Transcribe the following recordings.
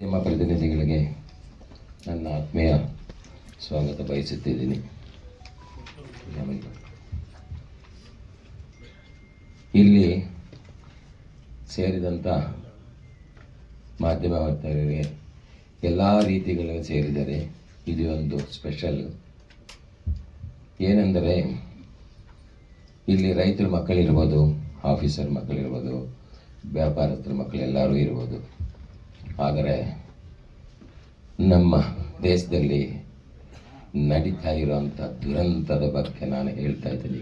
ನಿಮ್ಮ ಪ್ರತಿನಿಧಿಗಳಿಗೆ ನನ್ನ ಆತ್ಮೀಯ ಸ್ವಾಗತ ಬಯಸುತ್ತಿದ್ದೀನಿ. ಇಲ್ಲಿ ಸೇರಿದಂಥ ಮಾಧ್ಯಮ ವರ್ತಕರಿಗೆ ಎಲ್ಲ ರೀತಿಗಳಿಗೆ ಸೇರಿದರೆ ಇದು ಒಂದು ಸ್ಪೆಷಲ್. ಏನೆಂದರೆ, ಇಲ್ಲಿ ರೈತರ ಮಕ್ಕಳಿರ್ಬೋದು, ಆಫೀಸರ್ ಮಕ್ಕಳಿರ್ಬೋದು, ವ್ಯಾಪಾರಸ್ಥರ ಮಕ್ಕಳೆಲ್ಲರೂ ಇರ್ಬೋದು. ಆದರೆ ನಮ್ಮ ದೇಶದಲ್ಲಿ ನಡೀತಾ ಇರುವಂಥ ದುರಂತದ ಬಗ್ಗೆ ನಾನು ಹೇಳ್ತಾ ಇದ್ದೀನಿ.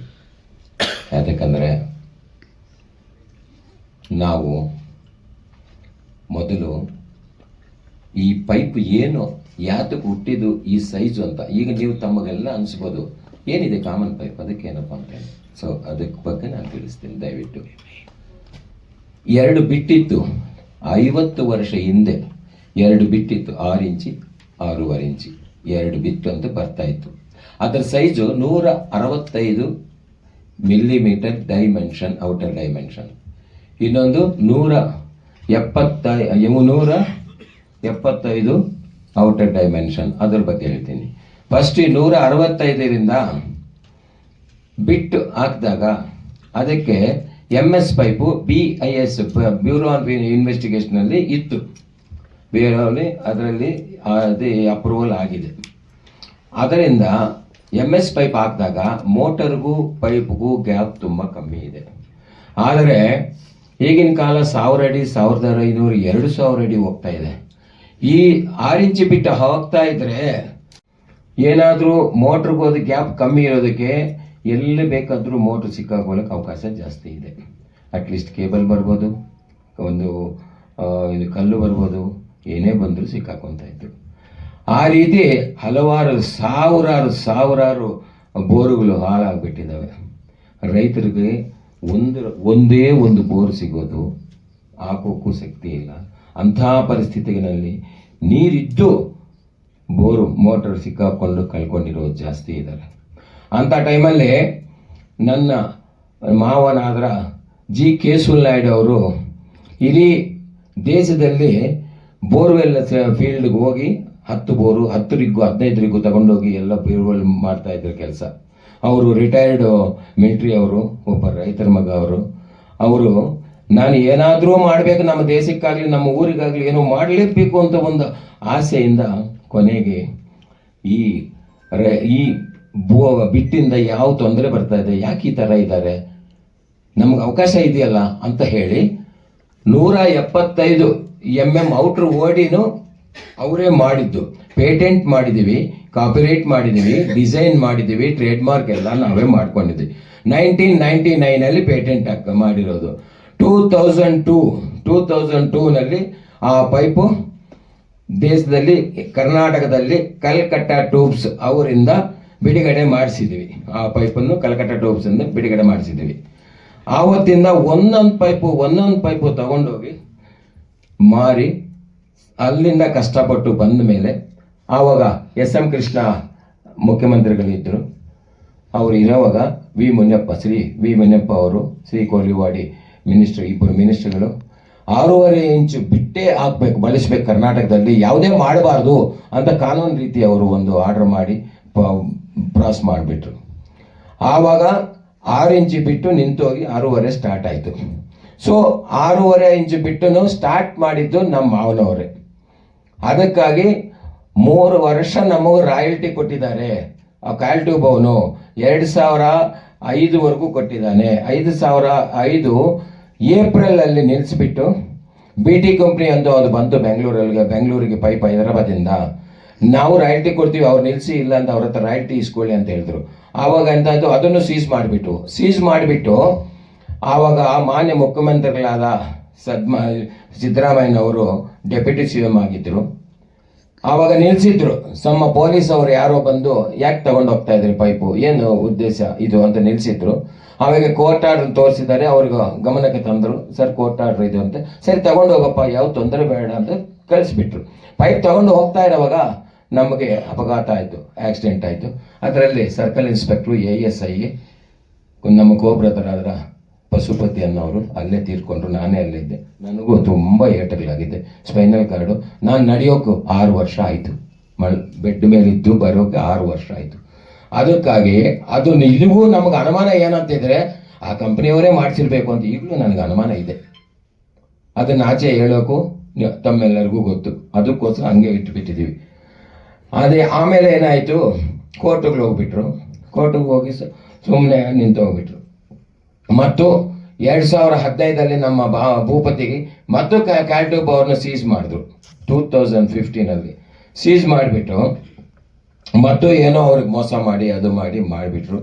ಯಾಕಂದರೆ ನಾವು ಮೊದಲು ಈ ಪೈಪ್ ಏನು, ಯಾತಕ್ಕೆ ಹುಟ್ಟಿದ್ದು, ಈ ಸೈಜು ಅಂತ, ಈಗ ನೀವು ತಮಗೆಲ್ಲ ಅನಿಸ್ಬೋದು, ಏನಿದೆ ಕಾಮನ್ ಪೈಪ್ ಅದಕ್ಕೆ ಏನಪ್ಪ ಅಂತ ಸೊ ಅದಕ್ಕೆ ಬಗ್ಗೆ ನಾನು ತಿಳಿಸ್ತೀನಿ. ದಯವಿಟ್ಟು. ಎರಡು ಬಿಟ್ಟಿತ್ತು. ಐವತ್ತು ವರ್ಷ ಹಿಂದೆ ಎರಡು ಬಿಟ್ಟಿತ್ತು, ಆರು ಇಂಚಿ, ಆರೂವರೆ ಇಂಚಿ, ಎರಡು ಬಿಟ್ಟು ಅಂತ ಬರ್ತಾ ಇತ್ತು. ಅದರ ಸೈಜು ನೂರ ಅರವತ್ತೈದು ಮಿಲಿಮೀಟರ್ ಡೈಮೆನ್ಷನ್ ಔಟರ್ ಡೈಮೆನ್ಷನ್ ಇನ್ನೊಂದು ನೂರ ಎಪ್ಪತ್ತ ನೂರ ಎಪ್ಪತ್ತೈದು ಔಟರ್ ಡೈಮೆನ್ಷನ್ ಅದ್ರ ಬಗ್ಗೆ ಹೇಳ್ತೀನಿ. ಫಸ್ಟ್ ಈ ನೂರ ಅರವತ್ತೈದರಿಂದ ಬಿಟ್ಟು ಹಾಕಿದಾಗ ಅದಕ್ಕೆ M S pipe B I S bureau of ಇನ್ವೆಸ್ಟಿಗೇಷನಲ್ಲಿ ಇತ್ತು. ಬೇರೆಯವರಲ್ಲಿ ಅದರಲ್ಲಿ ಅದೇ ಅಪ್ರೂವಲ್ ಆಗಿದೆ. ಅದರಿಂದ ಎಂ ಎಸ್ ಪೈಪ್ ಹಾಕಿದಾಗ ಮೋಟರ್ಗೂ ಪೈಪ್ಗೂ ಗ್ಯಾಪ್ ತುಂಬ ಕಮ್ಮಿ ಇದೆ. ಆದರೆ ಈಗಿನ ಕಾಲ ಸಾವಿರ ಅಡಿ, ಸಾವಿರದ ಐನೂರು, ಎರಡು ಸಾವಿರ ಅಡಿ ಹೋಗ್ತಾ ಇದೆ. ಈ ಆರು ಇಂಚು ಬಿಟ್ಟು ಹೋಗ್ತಾ ಇದ್ರೆ ಏನಾದರೂ ಮೋಟ್ರಿಗೆ ಹೋದ ಗ್ಯಾಪ್ ಕಮ್ಮಿ ಇರೋದಕ್ಕೆ ಎಲ್ಲಿ ಬೇಕಾದರೂ ಮೋಟ್ರ್ ಸಿಕ್ಕಾಕೊಳ್ಳೋಕೆ ಅವಕಾಶ ಜಾಸ್ತಿ ಇದೆ. ಅಟ್ಲೀಸ್ಟ್ ಕೇಬಲ್ ಬರ್ಬೋದು, ಒಂದು ಇದು ಕಲ್ಲು ಬರ್ಬೋದು, ಏನೇ ಬಂದರೂ ಸಿಕ್ಕಾಕೊಂತ ಇತ್ತು ಆ ರೀತಿ ಹಲವಾರು ಸಾವಿರಾರು ಸಾವಿರಾರು ಬೋರುಗಳು ಹಾಳಾಗ್ಬಿಟ್ಟಿದ್ದಾವೆ. ರೈತರಿಗೆ ಒಂದು, ಒಂದೇ ಒಂದು ಬೋರ್ ಸಿಗೋದು ಹಾಕೋಕ್ಕೂ ಶಕ್ತಿ ಇಲ್ಲ. ಅಂಥ ಪರಿಸ್ಥಿತಿಗಳಲ್ಲಿ ನೀರಿದ್ದು ಬೋರು ಮೋಟರ್ ಸಿಕ್ಕಾಕೊಂಡು ಕಳ್ಕೊಂಡಿರೋದು ಜಾಸ್ತಿ ಇದ್ದಾರೆ. ಅಂಥ ಟೈಮಲ್ಲಿ ನನ್ನ ಮಾವನಾದ್ರ ಜಿ ಕೇಶವಲ್ ನಾಯ್ಡು ಅವರು ಇಡೀ ದೇಶದಲ್ಲಿ ಬೋರ್ವೆಲ್ ಫೀಲ್ಡ್ಗೆ ಹೋಗಿ ಹತ್ತು ಬೋರು, ಹತ್ತು ರಿಗ್ಗು, ಹದಿನೈದು ರಿಗ್ಗು ತಗೊಂಡೋಗಿ ಎಲ್ಲ ಬೋರ್ವೆಲ್ ಮಾಡ್ತಾ ಇದ್ರು ಕೆಲಸ. ಅವರು ರಿಟೈರ್ಡ್ ಮಿಲಿಟ್ರಿ ಅವರು, ಒಬ್ಬ ರೈತರ ಮಗ ಅವರು. ಅವರು, ನಾನು ಏನಾದರೂ ಮಾಡಬೇಕು, ನಮ್ಮ ದೇಶಕ್ಕಾಗಲಿ, ನಮ್ಮ ಊರಿಗಾಗಲಿ ಏನೋ ಮಾಡಲೇಬೇಕು ಅಂತ ಒಂದು ಆಸೆಯಿಂದ ಕೊನೆಗೆ ಈ ಈ ಬೋ ಬಿಟ್ಟಿಂದ ಯಾವ ತೊಂದರೆ ಬರ್ತಾ ಇದೆ, ಯಾಕೆ ಈ ಥರ ಇದ್ದಾರೆ? ನಮ್ಗೆ ಅವಕಾಶ ಇದೆಯಲ್ಲ ಅಂತ ಹೇಳಿ ನೂರ ಎಪ್ಪತ್ತೈದು ಎಂ ಎಂ ಔಟ್ರ್ ಓಡಿನೂ ಅವರೇ ಮಾಡಿದ್ದು. ಪೇಟೆಂಟ್ ಮಾಡಿದ್ದೀವಿ ಕಾಪಿರೇಟ್ ಮಾಡಿದ್ದೀವಿ ಡಿಸೈನ್ ಮಾಡಿದ್ದೀವಿ ಟ್ರೇಡ್ ಮಾರ್ಕ್ ಎಲ್ಲ ನಾವೇ ಮಾಡ್ಕೊಂಡಿದ್ವಿ. ನೈನ್ಟೀನ್ ನೈಂಟಿ ನೈನಲ್ಲಿ ಪೇಟೆಂಟ್ ಹಾಕ ಮಾಡಿರೋದು. Two thousand two two thousand ಟೂನಲ್ಲಿ ಆ ಪೈಪು ದೇಶದಲ್ಲಿ, ಕರ್ನಾಟಕದಲ್ಲಿ ಕಲ್ಕಟ್ಟ ಟ್ಯೂಬ್ಸ್ ಅವರಿಂದ ಬಿಡುಗಡೆ ಮಾಡಿಸಿದ್ದೀವಿ ಆ ಪೈಪನ್ನು ಕಲ್ಕಟ್ಟ ಟೋಪ್ಸಿಂದ ಬಿಡುಗಡೆ ಮಾಡಿಸಿದ್ದೀವಿ ಆವತ್ತಿಂದ ಒಂದೊಂದು ಪೈಪು ಒಂದೊಂದು ಪೈಪು ತಗೊಂಡೋಗಿ ಮಾರಿ ಅಲ್ಲಿಂದ ಕಷ್ಟಪಟ್ಟು ಬಂದ ಮೇಲೆ ಆವಾಗ ಎಸ್ ಎಂ ಕೃಷ್ಣ ಮುಖ್ಯಮಂತ್ರಿಗಳಿದ್ದರು ಅವರು ಇರೋವಾಗ ವಿ ಮುನಿಯಪ್ಪ, ಶ್ರೀ ವಿ ಮುನಿಯಪ್ಪ ಅವರು, ಶ್ರೀ ಕೋಲಿವಾಡಿ ಮಿನಿಸ್ಟ್ರ್, ಇಬ್ಬರು ಮಿನಿಸ್ಟರ್ಗಳು ಆರೂವರೆ ಇಂಚು ಬಿಟ್ಟೇ ಹಾಕ್ಬೇಕು, ಬಳಸ್ಬೇಕು ಕರ್ನಾಟಕದಲ್ಲಿ, ಯಾವುದೇ ಮಾಡಬಾರ್ದು ಅಂತ ಕಾನೂನು ರೀತಿ ಅವರು ಒಂದು ಆರ್ಡರ್ ಮಾಡಿ ಪಾಸ್ ಮಾಡಿಬಿಟ್ರು. ಆವಾಗ ಆರು ಇಂಚು ಬಿಟ್ಟು ನಿಂತೋಗಿ ಆರೂವರೆ ಸ್ಟಾರ್ಟ್ ಆಯಿತು. ಸೊ ಆರೂವರೆ ಇಂಚು ಬಿಟ್ಟು ಸ್ಟಾರ್ಟ್ ಮಾಡಿದ್ದು ನಮ್ಮ ಮಾವನವರೇ. ಅದಕ್ಕಾಗಿ ಮೂರು ವರ್ಷ ನಮಗೆ ರಾಯಲ್ಟಿ ಕೊಟ್ಟಿದ್ದಾರೆ. ಆ ಕಾಲ್ ಟ್ಯೂಬ್ ಅವನು ಎರಡು ಸಾವಿರ ಐದುವರೆಗೂ ಕೊಟ್ಟಿದ್ದಾನೆ. ಐದು ಸಾವಿರ ಐದು ಏಪ್ರಿಲಲ್ಲಿ ನಿಲ್ಲಿಸಿಬಿಟ್ಟು ಬಿ ಟಿ ಕಂಪ್ನಿ ಅಂತ ಅದು ಬಂತು ಬೆಂಗಳೂರಲ್ಲಿ ಬೆಂಗಳೂರಿಗೆ ಪೈಪ್ ಹೈದರಾಬಾದಿಂದ. ನಾವು ರಾಯಲ್ಟಿ ಕೊಡ್ತೀವಿ, ಅವ್ರು ನಿಲ್ಲಿಸಿ ಇಲ್ಲ ಅಂತ ಅವ್ರ ಹತ್ರ ರಾಯಲ್ಟಿ ಇಸ್ಕೊಳ್ಳಿ ಅಂತ ಹೇಳಿದ್ರು. ಆವಾಗ ಎಂತಾಯ್ತು? ಅದನ್ನು ಸೀಸ್ ಮಾಡಿಬಿಟ್ಟು ಸೀಸ್ ಮಾಡಿಬಿಟ್ಟು ಆವಾಗ ಆ ಮಾನ್ಯ ಮುಖ್ಯಮಂತ್ರಿಗಳಾದ ಸದ್ಮ, ಸಿದ್ದರಾಮಯ್ಯನವರು ಡೆಪ್ಯೂಟಿ ಸಿ ಎಂ ಆಗಿದ್ದರು ಆವಾಗ ನಿಲ್ಸಿದ್ರು. ನಮ್ಮ ಪೊಲೀಸ್ ಅವರು ಯಾರೋ ಬಂದು ಯಾಕೆ ತಗೊಂಡು ಹೋಗ್ತಾ ಇದ್ರಿ ಪೈಪು ಏನು ಉದ್ದೇಶ ಇದು ಅಂತ ನಿಲ್ಸಿದ್ರು. ಆವಾಗ ಕೋರ್ಟ್ ಆರ್ಡರ್ ತೋರಿಸಿದ್ದಾರೆ, ಅವ್ರಿಗೆ ಗಮನಕ್ಕೆ ತಂದರು. ಸರ್ ಕೋರ್ಟ್ ಆರ್ಡರ್ ಇದು ಅಂತ. ಸರಿ, ತಗೊಂಡು ಹೋಗಪ್ಪ ಯಾವ ತೊಂದರೆ ಬೇಡ ಅಂತ ಕಳಿಸ್ಬಿಟ್ರು. ಪೈಪ್ ತಗೊಂಡು ಹೋಗ್ತಾ ಇರೋವಾಗ ನಮಗೆ ಅಪಘಾತ ಆಯಿತು ಆಕ್ಸಿಡೆಂಟ್ ಆಯಿತು. ಅದರಲ್ಲಿ ಸರ್ಕಲ್ ಇನ್ಸ್ಪೆಕ್ಟ್ರು ಎ ಎಸ್ ಐಗೆ ನಮ್ಮ ಕೋಬ್ರದರಾದ್ರ ಪಶುಪತಿ ಅನ್ನೋರು ಅಲ್ಲೇ ತೀರ್ಕೊಂಡ್ರು. ನಾನೇ ಅಲ್ಲಿದ್ದೆ ನನಗೂ ತುಂಬ ಏಟಗಳಾಗಿದ್ದೆ. Spinal card. ನಾನು ನಡೆಯೋಕ್ಕೂ ಆರು ವರ್ಷ ಆಯಿತು. ಮಳ್ ಬೆಡ್ ಮೇಲಿದ್ದು ಬರೋಕ್ಕೆ ಆರು ವರ್ಷ ಆಯಿತು. ಅದಕ್ಕಾಗಿ ಅದು ನಿಜಗೂ ನಮಗೆ ಅನುಮಾನ ಏನಂತಿದ್ರೆ ಆ ಕಂಪ್ನಿಯವರೇ ಮಾಡಿಸಿರ್ಬೇಕು ಅಂತ ಈಗಲೂ ನನಗೆ ಅನುಮಾನ ಇದೆ. ಅದನ್ನ ಆಚೆ ಹೇಳೋಕ್ಕೂ ತಮ್ಮೆಲ್ಲರಿಗೂ ಗೊತ್ತು. ಅದಕ್ಕೋಸ್ಕರ ಹಂಗೆ ಇಟ್ಬಿಟ್ಟಿದ್ದೀವಿ ಅದೇ ಆಮೇಲೆ ಏನಾಯಿತು? ಕೋರ್ಟಿಗೆ ಹೋಗ್ಬಿಟ್ರು. ಕೋರ್ಟಿಗೆ ಹೋಗಿ ಸುಮ್ಮನೆ ನಿಂತು ಹೋಗ್ಬಿಟ್ರು. ಮತ್ತು ಎರಡು ಸಾವಿರ ಹದಿನೈದಲ್ಲಿ ನಮ್ಮ ಬಾ, ಭೂಪತಿಗೆ ಮತ್ತು ಕ್ಯಾಲ್ಟೂಬ್ ಅವ್ರನ್ನ ಸೀಸ್ ಮಾಡಿದ್ರು. Two thousand ಫಿಫ್ಟೀನಲ್ಲಿ. ಸೀಸ್ ಮಾಡಿಬಿಟ್ಟು ಮತ್ತು ಏನೋ ಅವ್ರಿಗೆ ಮೋಸ ಮಾಡಿ, ಅದು ಮಾಡಿ, ಮಾಡಿಬಿಟ್ರು.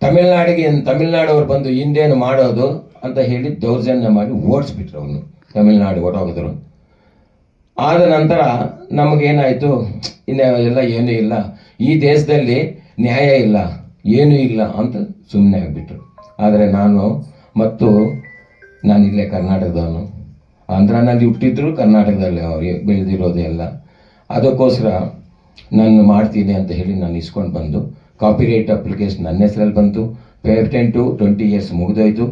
ತಮಿಳ್ನಾಡಿಗೆ, ತಮಿಳ್ನಾಡವ್ರು ಬಂದು ಹಿಂದೇನು ಮಾಡೋದು ಅಂತ ಹೇಳಿ ದೌರ್ಜನ್ಯ ಮಾಡಿ ಓಡಿಸ್ಬಿಟ್ರು ಅವನು, ತಮಿಳ್ನಾಡು ಓಡೋಗಿದ್ರು ಆದ ನಂತರ ನಮಗೇನಾಯಿತು, ಇನ್ನು ಎಲ್ಲ ಏನೂ ಇಲ್ಲ. ಈ ದೇಶದಲ್ಲಿ ನ್ಯಾಯ ಇಲ್ಲ, ಏನೂ ಇಲ್ಲ ಅಂತ ಸುಮ್ಮನೆ ಆಗಿಬಿಟ್ರು. ಆದರೆ ನಾನು ಮತ್ತು ನಾನು ಇಲ್ಲೇ ಕರ್ನಾಟಕದವನು. ಆಂಧ್ರನಲ್ಲಿ ಹುಟ್ಟಿದ್ರು, ಕರ್ನಾಟಕದಲ್ಲಿ ಅವ್ರಿಗೆ ಬೆಳೆದಿರೋದು ಎಲ್ಲ ಅದಕ್ಕೋಸ್ಕರ ನಾನು ಮಾಡ್ತೀನಿ ಅಂತ ಹೇಳಿ ನಾನು ಇಸ್ಕೊಂಡು ಬಂದು ಕಾಪಿರೈಟ್ ಅಪ್ಲಿಕೇಶನ್ ನನ್ನ ಹೆಸರಲ್ಲಿ ಬಂತು. ಪೇಟೆಂಟು ಟ್ವೆಂಟಿ ಇಯರ್ಸ್ ಮುಗಿದೋಯ್ತು.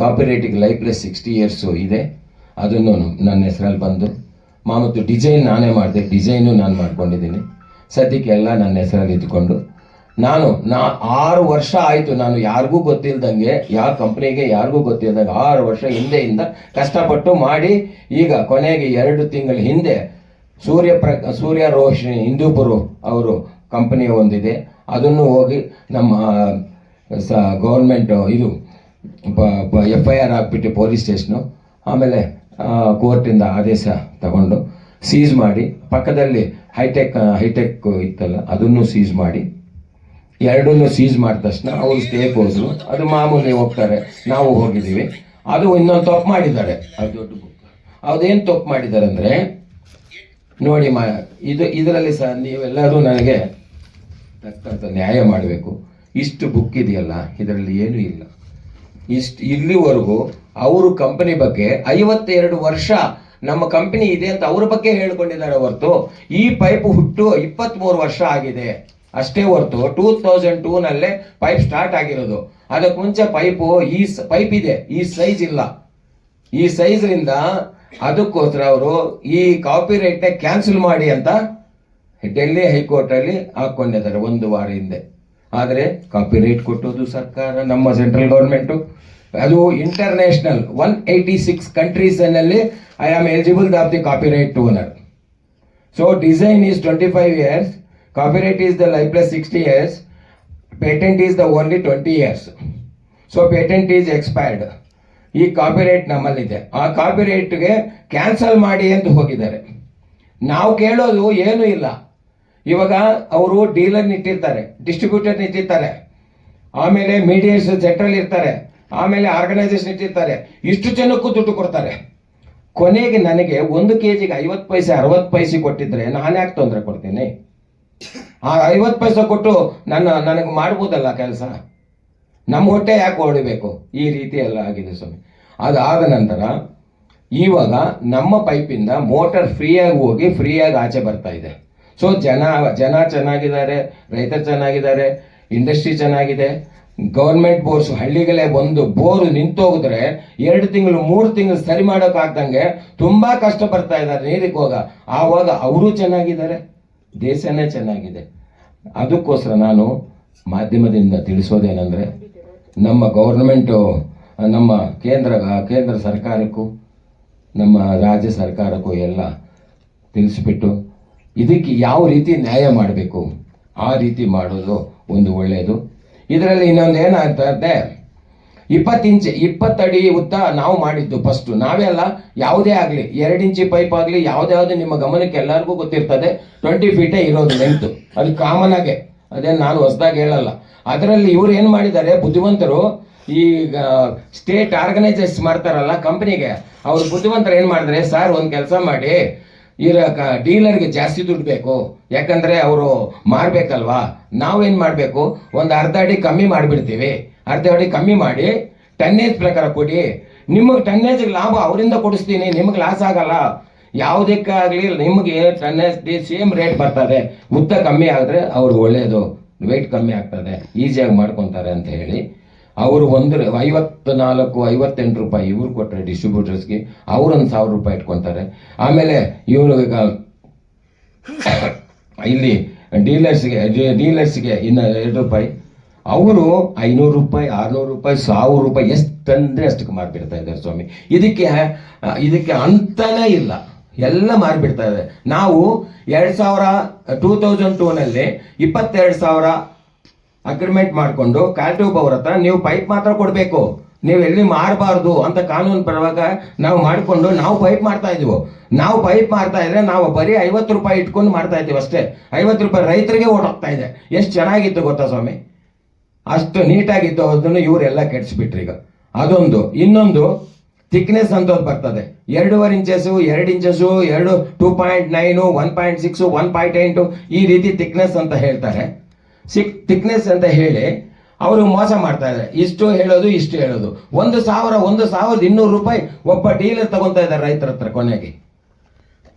Copy life plus sixty years ಇದೆ. ಅದನ್ನು ನನ್ನ ಹೆಸರಲ್ಲಿ ಬಂದು. ಮಾಮತ್ತು ಡಿಸೈನ್ ನಾನೇ ಮಾಡಿದೆ. ಡಿಸೈನು ನಾನು ಮಾಡ್ಕೊಂಡಿದ್ದೀನಿ. ಸದ್ಯಕ್ಕೆ ಎಲ್ಲ ನನ್ನ ಹೆಸರಲ್ಲಿ ಇದ್ಕೊಂಡು ನಾನು, ನಾ ಆರು ವರ್ಷ ಆಯಿತು ನಾನು ಯಾರಿಗೂ ಗೊತ್ತಿಲ್ದಂಗೆ, ಯಾವ ಕಂಪ್ನಿಗೆ ಯಾರಿಗೂ ಗೊತ್ತಿಲ್ಲದಂಗೆ ಆರು ವರ್ಷ ಹಿಂದೆಯಿಂದ ಕಷ್ಟಪಟ್ಟು ಮಾಡಿ ಈಗ ಕೊನೆಗೆ ಎರಡು ತಿಂಗಳ ಹಿಂದೆ ಸೂರ್ಯ ಪ್ರ ಸೂರ್ಯ ರೋಶಿನಿ ಹಿಂದೂಪುರು ಅವರು ಕಂಪನಿ ಒಂದಿದೆ ಅದನ್ನು ಹೋಗಿ ನಮ್ಮ ಸ ಗೌರ್ಮೆಂಟ್ ಇದು ಎಫ್ ಐ ಆರ್ ಹಾಕ್ಬಿಟ್ಟು ಪೊಲೀಸ್ ಸ್ಟೇಷನು ಆಮೇಲೆ ಕೋರ್ಟಿಂದ ಆದೇಶ ತಗೊಂಡು ಸೀಸ್ ಮಾಡಿ ಪಕ್ಕದಲ್ಲಿ ಹೈಟೆಕ್ ಹೈಟೆಕ್ ಇತ್ತಲ್ಲ ಅದನ್ನು ಸೀಸ್ ಮಾಡಿ ಎರಡನ್ನೂ ಸೀಸ್ ಮಾಡಿದ ತಕ್ಷಣ ಅವರು ಸ್ಟೇಕ್ ಹೋದ್ರು. ಅದು ಮಾಮೂಲಿ ಹೋಗ್ತಾರೆ ನಾವು ಹೋಗಿದ್ದೀವಿ. ಅದು ಇನ್ನೊಂದು ತಪ್ಪು ಮಾಡಿದ್ದಾರೆ. ಅದು ದೊಡ್ಡ ಅದೇನು ತಪ್ಪು ಮಾಡಿದ್ದಾರೆ ಅಂದರೆ ನೋಡಿ ಮಾ, ಇದು, ಇದರಲ್ಲಿ ಸಹ ನೀವೆಲ್ಲರೂ ನನಗೆ ತಕ್ಕಂಥ ನ್ಯಾಯ ಮಾಡಬೇಕು. ಇಷ್ಟು ಬುಕ್ ಇದೆಯಲ್ಲ, ಇದರಲ್ಲಿ ಏನೂ ಇಲ್ಲ. ಇಷ್ಟು, ಇಲ್ಲಿವರೆಗೂ ಅವರು ಕಂಪನಿ ಬಗ್ಗೆ ಐವತ್ತೆರಡು ವರ್ಷ ನಮ್ಮ ಕಂಪನಿ ಇದೆ ಅಂತ ಅವ್ರ ಬಗ್ಗೆ ಹೇಳ್ಕೊಂಡಿದ್ದಾರೆ ಹೊರತು, ಈ ಪೈಪ್ ಹುಟ್ಟು ಇಪ್ಪತ್ತ್ಮೂರು ವರ್ಷ ಆಗಿದೆ. ಅಷ್ಟೇ ಹೊರತು ಟೂ ತೌಸಂಡ್ ಟೂನಲ್ಲೇ ಪೈಪ್ ಸ್ಟಾರ್ಟ್ ಆಗಿರೋದು. ಅದಕ್ಕೆ ಮುಂಚೆ ಪೈಪು ಈ ಪೈಪ್ ಇದೆ, ಈ ಸೈಜ್ ಇಲ್ಲ. ಈ ಸೈಜ್ರಿಂದ ಅದಕ್ಕೋಸ್ಕರ ಅವರು ಈ ಕಾಪಿ ರೈಟ್ನ ಕ್ಯಾನ್ಸಲ್ ಮಾಡಿ ಅಂತ ಡೆಲ್ಲಿ ಹೈಕೋರ್ಟಲ್ಲಿ ಹಾಕೊಂಡಿದ್ದಾರೆ ಒಂದು ವಾರ ಹಿಂದೆ. ಆದರೆ ಕಾಪಿ ರೈಟ್ ಕೊಟ್ಟೋದು ಸರ್ಕಾರ, ನಮ್ಮ ಸೆಂಟ್ರಲ್ ಗೌರ್ಮೆಂಟು ಅದು international one eighty six ಕಂಟ್ರೀಸ್ನಲ್ಲಿ I am eligible of the copyright to owner so design is twenty five years copyright is the life plus sixty years patent is the only twenty years so patent is expired ಈ copyright ನಮ್ಮಲ್ಲಿದೆ. ಆ ಕಾಪಿರೈಟ್ಗೆ cancel ಮಾಡಿ ಅಂತ ಹೋಗಿದ್ದಾರೆ. ನಾವು ಕೇಳೋದು ಏನೂ ಇಲ್ಲ. ಇವಾಗ ಅವರು ಡೀಲರ್ ಇಟ್ಟಿರ್ತಾರೆ ಡಿಸ್ಟ್ರಿಬ್ಯೂಟರ್ ಇಟ್ಟಿರ್ತಾರೆ. ಆಮೇಲೆ ಮೀಡಿಯೇಟ್ಸ್ ಸೆಂಟ್ರಲ್ ಇರ್ತಾರೆ. ಆಮೇಲೆ ಆರ್ಗನೈಸೇಷನ್ ಇಟ್ಟಿರ್ತಾರೆ. ಇಷ್ಟು ಜನಕ್ಕೂ ದುಡ್ಡು ಕೊಡ್ತಾರೆ. ಕೊನೆಗೆ ನನಗೆ ಒಂದು ಕೆ ಜಿಗೆ ಐವತ್ತು ಪೈಸೆ, ಅರವತ್ತು ಪೈಸೆ ಕೊಟ್ಟಿದ್ರೆ ನಾನು ಯಾಕೆ ತೊಂದರೆ ಕೊಡ್ತೀನಿ? ಆ ಐವತ್ತು ಪೈಸೆ ಕೊಟ್ಟು ನನ್ನ, ನನಗೆ ಮಾಡ್ಬೋದಲ್ಲ ಕೆಲಸ? ನಮ್ಮ ಹೊಟ್ಟೆ ಯಾಕೆ ಹೊಡಿಬೇಕು ಈ ರೀತಿ ಎಲ್ಲ ಆಗಿದೆ ಸ್ವಾಮಿ. ಅದಾದ ನಂತರ ಇವಾಗ ನಮ್ಮ ಪೈಪಿಂದ ಮೋಟರ್ ಫ್ರೀಯಾಗಿ ಹೋಗಿ ಫ್ರೀಯಾಗಿ ಆಚೆ ಬರ್ತಾ ಇದೆ. ಸೊ ಜನ ಜನ ಚೆನ್ನಾಗಿದ್ದಾರೆ, ರೈತರು ಚೆನ್ನಾಗಿದ್ದಾರೆ, ಇಂಡಸ್ಟ್ರಿ ಚೆನ್ನಾಗಿದೆ. ಗೌರ್ಮೆಂಟ್ ಬೋರ್ಸ್ ಹಳ್ಳಿಗಳೇ ಒಂದು ಬೋರು ನಿಂತೋಗಿದ್ರೆ ಎರಡು ತಿಂಗಳು, ಮೂರು ತಿಂಗಳು ಸರಿ ಮಾಡೋಕ್ಕಾಗ್ದಂಗೆ ತುಂಬಾ ಕಷ್ಟ ಬರ್ತಾ ಇದ್ದಾರೆ ನೀರಿಗೆ ಹೋಗ. ಆವಾಗ ಅವರು ಚೆನ್ನಾಗಿದ್ದಾರೆ, ದೇಶನೇ ಚೆನ್ನಾಗಿದೆ. ಅದಕ್ಕೋಸ್ಕರ ನಾನು ಮಾಧ್ಯಮದಿಂದ ತಿಳಿಸೋದೇನೆಂದರೆ ನಮ್ಮ ಗೌರ್ಮೆಂಟು ನಮ್ಮ ಕೇಂದ್ರ ಕೇಂದ್ರ ಸರ್ಕಾರಕ್ಕೂ, ನಮ್ಮ ರಾಜ್ಯ ಸರ್ಕಾರಕ್ಕೂ ಎಲ್ಲ ತಿಳಿಸ್ಬಿಟ್ಟು ಇದಕ್ಕೆ ಯಾವ ರೀತಿ ನ್ಯಾಯ ಮಾಡಬೇಕು, ಆ ರೀತಿ ಮಾಡೋದು ಒಂದು ಒಳ್ಳೆಯದು ಇದರಲ್ಲಿ ಇನ್ನೊಂದು ಏನಾಗ್ತದೆ ಇಪ್ಪತ್ತು ಇಂಚ್ ಇಪ್ಪತ್ತಡಿ ಉದ್ದ ನಾವು ಮಾಡಿದ್ದು ಫಸ್ಟು ನಾವೇ ಅಲ್ಲ, ಯಾವುದೇ ಆಗಲಿ, ಎರಡು ಇಂಚಿ ಪೈಪ್ ಆಗಲಿ ಯಾವುದೇ ನಿಮ್ಮ ಗಮನಕ್ಕೆ ಎಲ್ಲರಿಗೂ ಗೊತ್ತಿರ್ತದೆ ಟ್ವೆಂಟಿ ಫೀಟೇ ಇರೋದು ಲೆಂತ್ ಅದು ಕಾಮನ್ ಆಗೆ. ಅದೇನು ನಾನು ಹೊಸದಾಗಿ ಹೇಳಲ್ಲ. ಅದರಲ್ಲಿ ಇವ್ರು ಏನು ಮಾಡಿದ್ದಾರೆ, ಬುದ್ಧಿವಂತರು ಈಗ ಸ್ಟೇಟ್ ಆರ್ಗನೈಸರ್ಸ್ ಮಾಡ್ತಾರಲ್ಲ ಕಂಪ್ನಿಗೆ ಅವ್ರು ಬುದ್ಧಿವಂತರು ಏನು ಮಾಡಿದ್ರೆ, ಸರ್ ಒಂದು ಕೆಲಸ ಮಾಡಿ, ಇರ ಡೀಲರ್ಗೆ ಜಾಸ್ತಿ ದುಡ್ಡು ಬೇಕು. ಯಾಕಂದ್ರೆ ಅವರು ಮಾರಬೇಕಲ್ವಾ? ನಾವೇನು ಮಾಡಬೇಕು? ಒಂದು ಅರ್ಧ ಅಡಿ ಕಮ್ಮಿ ಮಾಡಿಬಿಡ್ತೀವಿ. ಅರ್ಧ ಅಡಿ ಕಮ್ಮಿ ಮಾಡಿ ಟನ್ನೇಜ್ ಪ್ರಕಾರ ಕೊಡಿ. ನಿಮಗೆ ಟನ್ನೇಜ್ ಲಾಭ ಅವರಿಂದ ಕೊಡಿಸ್ತೀನಿ, ನಿಮಗೆ ಲಾಸ್ ಆಗಲ್ಲ. ಯಾವುದಕ್ಕಾಗಲಿ ನಿಮಗೆ ಟನ್ನೇಜ್ ಸೇಮ್ ರೇಟ್ ಬರ್ತದೆ. ಉದ್ದ ಕಮ್ಮಿ ಆದರೆ ಅವ್ರಿಗೆ ಒಳ್ಳೆಯದು ವೆಯ್ಟ್ ಕಮ್ಮಿ ಆಗ್ತದೆ. ಈಸಿಯಾಗಿ ಮಾಡ್ಕೊತಾರೆ ಅಂತ ಹೇಳಿ. ಅವರು ಒಂದು ಐವತ್ತು ನಾಲ್ಕು ಐವತ್ತೆಂಟು ರೂಪಾಯಿ ಇವ್ರು ಕೊಟ್ಟರೆ ಡಿಸ್ಟ್ರಿಬ್ಯೂಟರ್ಸ್ಗೆ ಅವ್ರು ಒಂದು ಸಾವಿರ ರೂಪಾಯಿ ಇಟ್ಕೊತಾರೆ. ಆಮೇಲೆ ಇವರು ಇಲ್ಲಿ ಡೀಲರ್ಸ್ಗೆ ಡೀಲರ್ಸ್ಗೆ ಇನ್ನು ಎರಡು ರೂಪಾಯಿ. ಅವರು ಐನೂರು ರೂಪಾಯಿ, ಆರುನೂರು ರೂಪಾಯಿ, ಸಾವಿರ ರೂಪಾಯಿ ಎಷ್ಟಂದ್ರೆ ಅಷ್ಟಕ್ಕೆ ಮಾರ್ಬಿಡ್ತಾ ಇದ್ದಾರೆ ಸ್ವಾಮಿ. ಇದಕ್ಕೆ ಇದಕ್ಕೆ ಅಂತನೇ ಇಲ್ಲ. ಎಲ್ಲ ಮಾರಿಬಿಡ್ತಾ ಇದೆ. ನಾವು ಎರಡು ಸಾವಿರ ಟೂ ತೌಸಂಡ್ ಟೂನಲ್ಲಿ ಇಪ್ಪತ್ತೆರಡು ಸಾವಿರ ಅಗ್ರಿಮೆಂಟ್ ಮಾಡಿಕೊಂಡು ಟ್ಯೂಬ್ ಅವ್ರ ಹತ್ರ ನೀವು ಪೈಪ್ ಮಾತ್ರ ಕೊಡಬೇಕು. ನೀವು ಎಲ್ಲಿ ಮಾರಬಾರ್ದು ಅಂತ ಕಾನೂನು ಪರವಾಗ ನಾವು ಮಾಡಿಕೊಂಡು ನಾವು ಪೈಪ್ ಮಾಡ್ತಾ ಇದೀವಿ ನಾವು ಪೈಪ್ ಮಾಡ್ತಾ ಇದ್ರೆ ನಾವು ಬರೀ ಐವತ್ತು ರೂಪಾಯಿ ಇಟ್ಕೊಂಡು ಮಾಡ್ತಾ ಇದೀವಿ ಅಷ್ಟೇ. ಐವತ್ತು ರೂಪಾಯಿ ರೈತರಿಗೆ ಓಡೋಗ್ತಾ ಇದೆ. ಎಷ್ಟು ಚೆನ್ನಾಗಿತ್ತು ಗೊತ್ತಾ ಸ್ವಾಮಿ? ಅಷ್ಟು ನೀಟಾಗಿತ್ತು, ಅದನ್ನು ಇವರೆಲ್ಲ ಕೆಡಿಸ್ಬಿಟ್ರಿ ಈಗ. ಅದೊಂದು. ಇನ್ನೊಂದು ಥಿಕ್ನೆಸ್ ಅಂತ ಬರ್ತದೆ. ಎರಡೂವರೆ ಇಂಚಸ್ಸು ಎರಡು ಇಂಚಸ್ಸು ಎರಡು two point nine one point six one point ಎಂಟು ಈ ರೀತಿ ಥಿಕ್ನೆಸ್ ಅಂತ ಹೇಳ್ತಾರೆ. ಸಿಕ್ ಥಿಕ್ನೆಸ್ ಅಂತ ಹೇಳಿ ಅವರು ಮೋಸ ಮಾಡ್ತಾ ಇದ್ದಾರೆ. ಇಷ್ಟು ಹೇಳೋದು ಇಷ್ಟು ಹೇಳೋದು. ಒಂದು ಸಾವಿರ, ಒಂದು ಸಾವಿರದ ಇನ್ನೂರು ರೂಪಾಯಿ ಒಬ್ಬ ಡೀಲರ್ ತಗೊಂತ ಇದ್ದಾರೆ ರೈತರ ಹತ್ರ ಕೊನೆಗೆ.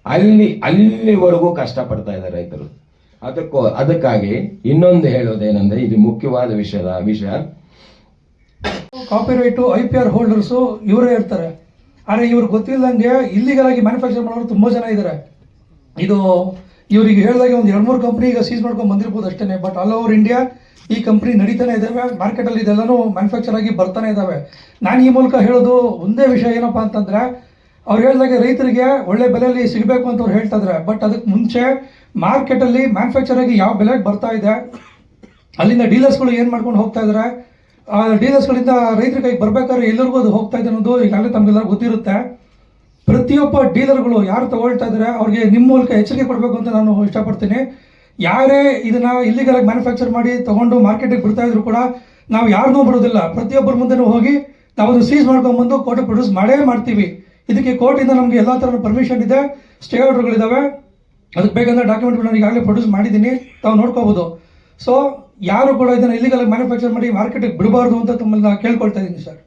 ಅಲ್ಲಿ, ಅಲ್ಲಿವರೆಗೂ ಕಷ್ಟಪಡ್ತಾ ಇದ್ದಾರೆ ರೈತರು. ಅದಕ್ಕೋ, ಅದಕ್ಕಾಗಿ ಇನ್ನೊಂದು ಹೇಳೋದೇನೆಂದರೆ ಇದು ಮುಖ್ಯವಾದ ವಿಷಯದ ವಿಷಯ. Copyright I P R holders ಇವರೇ ಇರ್ತಾರೆ. ಆದರೆ ಇವ್ರು ಗೊತ್ತಿಲ್ಲದಂಗೆ ಇಲ್ಲಿಗಲ್ ಆಗಿ ಮ್ಯಾನುಫ್ಯಾಕ್ಚರ್ ಮಾಡೋರು ತುಂಬ ಜನ ಇದ್ದಾರೆ ಇದು ಇವರಿಗೆ ಹೇಳಿದಾಗೆ ಒಂದು ಎರಡು ಮೂರು ಕಂಪ್ನಿ ಈಗ ಸೀಸ್ ಮಾಡ್ಕೊಂಡು ಬಂದಿರ್ಬೋದು ಅಷ್ಟೇ ಬಟ್ ಆಲ್ ಓವರ್ ಇಂಡಿಯಾ ಈ ಕಂಪ್ನಿ ನಡೀತಾನೆ ಇದ್ದಾವೆ ಮಾರ್ಕೆಟಲ್ಲಿ ಇದೆಲ್ಲನೂ ಮ್ಯಾನುಫ್ಯಾಕ್ಚರ್ ಆಗಿ ಬರ್ತಾನೆ ಇದ್ದಾವೆ ನಾನು ಈ ಮೂಲಕ ಹೇಳೋದು ಒಂದೇ ವಿಷಯ ಏನಪ್ಪ ಅಂತಂದರೆ, ಅವ್ರು ಹೇಳಿದಾಗೆ ರೈತರಿಗೆ ಒಳ್ಳೆ ಬೆಲೆಯಲ್ಲಿ ಸಿಗಬೇಕು ಅಂತ ಅವ್ರು ಹೇಳ್ತಾ ಬಟ್ ಅದಕ್ಕೆ ಮುಂಚೆ ಮಾರ್ಕೆಟಲ್ಲಿ ಮ್ಯಾನುಫ್ಯಾಕ್ಚರ್ ಆಗಿ ಯಾವ ಬೆಲೆಗೆ ಬರ್ತಾ ಇದೆ, ಅಲ್ಲಿಂದ ಡೀಲರ್ಸ್ಗಳು ಏನು ಮಾಡ್ಕೊಂಡು ಹೋಗ್ತಾ ಇದ್ದಾರೆ ಆ ಡೀಲರ್ಸ್ಗಳಿಂದ ರೈತರ ಕೈಗೆ ಬರ್ಬೇಕಾದ್ರೆ ಎಲ್ಲರಿಗೂ ಅದು ಹೋಗ್ತಾ ಇದೆ ಅನ್ನೋದು ಈಗಾಗಲೇ ತಮಗೆಲ್ಲರೂ ಗೊತ್ತಿರುತ್ತೆ. ಪ್ರತಿಯೊಬ್ಬ ಡೀಲರ್ಗಳು ಯಾರು ತಗೊಳ್ತಾ ಇದ್ದಾರೆ ಅವ್ರಿಗೆ ನಿಮ್ಮ ಮೂಲಕ ಎಚ್ಚರಿಕೆ ಕೊಡಬೇಕು ಅಂತ ನಾನು ಇಷ್ಟಪಡ್ತೀನಿ. ಯಾರೇ ಇದನ್ನ ಇಲ್ಲಿಗೆಲ್ಲ ಮ್ಯಾನುಫ್ಯಾಕ್ಚರ್ ಮಾಡಿ ತಗೊಂಡು ಮಾರ್ಕೆಟಿಗೆ ಬಿಡ್ತಾ ಇದ್ರು ಕೂಡ ನಾವು ಯಾರನ್ನೂ ಬಿಡೋದಿಲ್ಲ. ಪ್ರತಿಯೊಬ್ಬರ ಮುಂದೆನೂ ಹೋಗಿ ನಾವು ಅದು ಸೀಸ್ ಮಾಡ್ಕೊಂಡ್ಬಂದು ಕೋರ್ಟ್ ಪ್ರೊಡ್ಯೂಸ್ ಮಾಡೇ ಮಾಡ್ತೀವಿ. ಇದಕ್ಕೆ ಕೋರ್ಟಿಂದ ನಮಗೆ ಎಲ್ಲ ಥರದ ಪರ್ಮಿಷನ್ ಇದೆ. ಸ್ಟೇ ಆರ್ಡರ್ಗಳಿದ್ದಾವೆ ಅದಕ್ಕೆ ಬೇಕಂದ್ರೆ ಡಾಕ್ಯುಮೆಂಟ್ಗಳನ್ನ ಈಗಾಗಲೇ ಪ್ರೊಡ್ಯೂಸ್ ಮಾಡಿದ್ದೀನಿ. ತಾವು ನೋಡ್ಕೋಬೋದು. ಸೊ ಯಾರು ಕೂಡ ಇದನ್ನು ಇಲ್ಲಿಗಲ್ ಮ್ಯಾನುಫ್ಯಾಕ್ಚರ್ ಮಾಡಿ ಮಾರ್ಕೆಟಿಗೆ ಬಿಡಬಾರ್ದು ಅಂತ ತಮ್ಮಲ್ಲಿ ನಾನು ಕೇಳ್ಕೊಳ್ತಾ ಇದ್ದೀನಿ ಸರ್